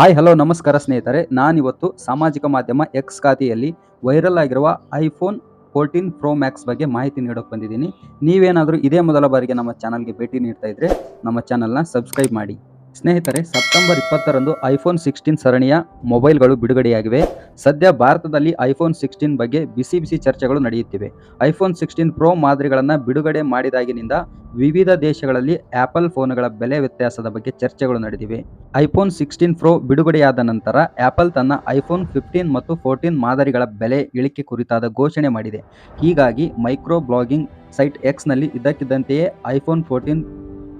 Hi hello ನಮಸ್ಕಾರ ಸ್ನೇಹಿತರೆ. ನಾನಿವತ್ತು ಸಾಮಾಜಿಕ ಮಾಧ್ಯಮ ಎಕ್ಸ್ ಖಾತೆಯಲ್ಲಿ ವೈರಲ್ ಆಗಿರುವ ಐಫೋನ್ ಫೋರ್ಟೀನ್ ಪ್ರೋ ಮ್ಯಾಕ್ಸ್ ಬಗ್ಗೆ ಮಾಹಿತಿ ನೀಡೋಕೆ ಬಂದಿದ್ದೀನಿ. ನೀವೇನಾದರೂ ಇದೇ ಮೊದಲ ಬಾರಿಗೆ ನಮ್ಮ ಚಾನಲ್ಗೆ ಭೇಟಿ ನೀಡ್ತಾ ಇದ್ರೆ ನಮ್ಮ ಚಾನಲ್ನ ಸಬ್ಸ್ಕ್ರೈಬ್ ಮಾಡಿ. ಸ್ನೇಹಿತರೆ, ಸೆಪ್ಟೆಂಬರ್ ಇಪ್ಪತ್ತರಂದು ಐಫೋನ್ ಸಿಕ್ಸ್ಟೀನ್ ಸರಣಿಯ ಮೊಬೈಲ್ಗಳು ಬಿಡುಗಡೆಯಾಗಿವೆ. ಸದ್ಯ ಭಾರತದಲ್ಲಿ ಐಫೋನ್ ಸಿಕ್ಸ್ಟೀನ್ ಬಗ್ಗೆ ಬಿಸಿ ಬಿಸಿ ಚರ್ಚೆಗಳು ನಡೆಯುತ್ತಿವೆ. ಐಫೋನ್ ಸಿಕ್ಸ್ಟೀನ್ ಪ್ರೋ ಮಾದರಿಗಳನ್ನು ಬಿಡುಗಡೆ ಮಾಡಿದಾಗಿನಿಂದ ವಿವಿಧ ದೇಶಗಳಲ್ಲಿ ಆಪಲ್ ಫೋನ್ಗಳ ಬೆಲೆ ವ್ಯತ್ಯಾಸದ ಬಗ್ಗೆ ಚರ್ಚೆಗಳು ನಡೆದಿವೆ. ಐಫೋನ್ ಸಿಕ್ಸ್ಟೀನ್ ಪ್ರೋ ಬಿಡುಗಡೆಯಾದ ನಂತರ ಆಪಲ್ ತನ್ನ ಐಫೋನ್ ಫಿಫ್ಟೀನ್ ಮತ್ತು ಫೋರ್ಟೀನ್ ಮಾದರಿಗಳ ಬೆಲೆ ಇಳಿಕೆ ಕುರಿತಾದ ಘೋಷಣೆ ಮಾಡಿದೆ. ಹೀಗಾಗಿ ಮೈಕ್ರೋ ಬ್ಲಾಗಿಂಗ್ ಸೈಟ್ ಎಕ್ಸ್ನಲ್ಲಿ ಇದ್ದಕ್ಕಿದ್ದಂತೆಯೇ ಐಫೋನ್ ಫೋರ್ಟೀನ್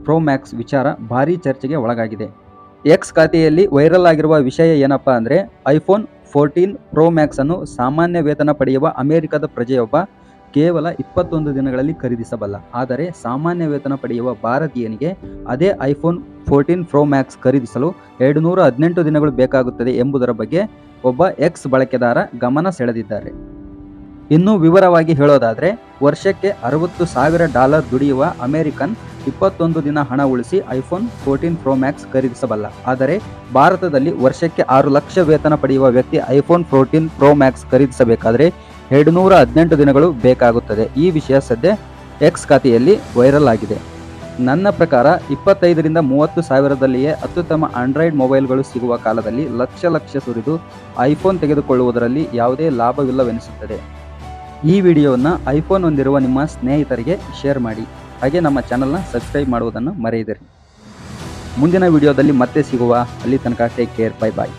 ಪ್ರೋ ಮ್ಯಾಕ್ಸ್ ವಿಚಾರ ಭಾರೀ ಚರ್ಚೆಗೆ ಒಳಗಾಗಿದೆ. ಎಕ್ಸ್ ಖಾತೆಯಲ್ಲಿ ವೈರಲ್ ಆಗಿರುವ ವಿಷಯ ಏನಪ್ಪಾ ಅಂದರೆ, ಐಫೋನ್ ಫೋರ್ಟೀನ್ ಪ್ರೋ ಮ್ಯಾಕ್ಸ್ ಅನ್ನು ಸಾಮಾನ್ಯ ವೇತನ ಪಡೆಯುವ ಅಮೆರಿಕದ ಪ್ರಜೆಯೊಬ್ಬ ಕೇವಲ ಇಪ್ಪತ್ತೊಂದು ದಿನಗಳಲ್ಲಿ ಖರೀದಿಸಬಲ್ಲ. ಆದರೆ ಸಾಮಾನ್ಯ ವೇತನ ಪಡೆಯುವ ಭಾರತೀಯನಿಗೆ ಅದೇ ಐಫೋನ್ ಫೋರ್ಟೀನ್ ಪ್ರೋ ಮ್ಯಾಕ್ಸ್ ಖರೀದಿಸಲು ಎರಡು ನೂರ ಹದಿನೆಂಟು ದಿನಗಳು ಬೇಕಾಗುತ್ತದೆ ಎಂಬುದರ ಬಗ್ಗೆ ಒಬ್ಬ ಎಕ್ಸ್ ಬಳಕೆದಾರ ಗಮನ ಸೆಳೆದಿದ್ದಾರೆ. ಇನ್ನೂ ವಿವರವಾಗಿ ಹೇಳೋದಾದರೆ, ವರ್ಷಕ್ಕೆ ಅರವತ್ತು ಸಾವಿರ ಡಾಲರ್ ದುಡಿಯುವ ಅಮೆರಿಕನ್ ಇಪ್ಪತ್ತೊಂದು ದಿನ ಹಣ ಉಳಿಸಿ ಐಫೋನ್ ಫೋರ್ಟೀನ್ ಪ್ರೋ ಮ್ಯಾಕ್ಸ್ ಖರೀದಿಸಬಲ್ಲ. ಆದರೆ ಭಾರತದಲ್ಲಿ ವರ್ಷಕ್ಕೆ ಆರು ಲಕ್ಷ ವೇತನ ಪಡೆಯುವ ವ್ಯಕ್ತಿ ಐಫೋನ್ ಫೋರ್ಟೀನ್ ಪ್ರೋ ಮ್ಯಾಕ್ಸ್ ಖರೀದಿಸಬೇಕಾದರೆ ಎರಡು ನೂರ ಹದಿನೆಂಟು ದಿನಗಳು ಬೇಕಾಗುತ್ತದೆ. ಈ ವಿಷಯ ಸದ್ಯ ಎಕ್ಸ್ ಖಾತೆಯಲ್ಲಿ ವೈರಲ್ ಆಗಿದೆ. ನನ್ನ ಪ್ರಕಾರ ಇಪ್ಪತ್ತೈದರಿಂದ ಮೂವತ್ತು ಸಾವಿರದಲ್ಲಿಯೇ ಅತ್ಯುತ್ತಮ ಆಂಡ್ರಾಯ್ಡ್ ಮೊಬೈಲ್ಗಳು ಸಿಗುವ ಕಾಲದಲ್ಲಿ ಲಕ್ಷ ಲಕ್ಷ ಸುರಿದು ಐಫೋನ್ ತೆಗೆದುಕೊಳ್ಳುವುದರಲ್ಲಿ ಯಾವುದೇ ಲಾಭವಿಲ್ಲವೆನಿಸುತ್ತದೆ. ಈ ವಿಡಿಯೋವನ್ನು ಐಫೋನ್ ಹೊಂದಿರುವ ನಿಮ್ಮ ಸ್ನೇಹಿತರಿಗೆ ಶೇರ್ ಮಾಡಿ. ಹಾಗೆ ನಮ್ಮ ಚಾನಲ್ನ ಸಬ್ಸ್ಕ್ರೈಬ್ ಮಾಡುವುದನ್ನು ಮರೆಯದಿರಿ. ಮುಂದಿನ ವಿಡಿಯೋದಲ್ಲಿ ಮತ್ತೆ ಸಿಗುವ ಅಲ್ಲಿ ತನಕ ಟೇಕ್ ಕೇರ್ ಬೈ ಬಾಯ್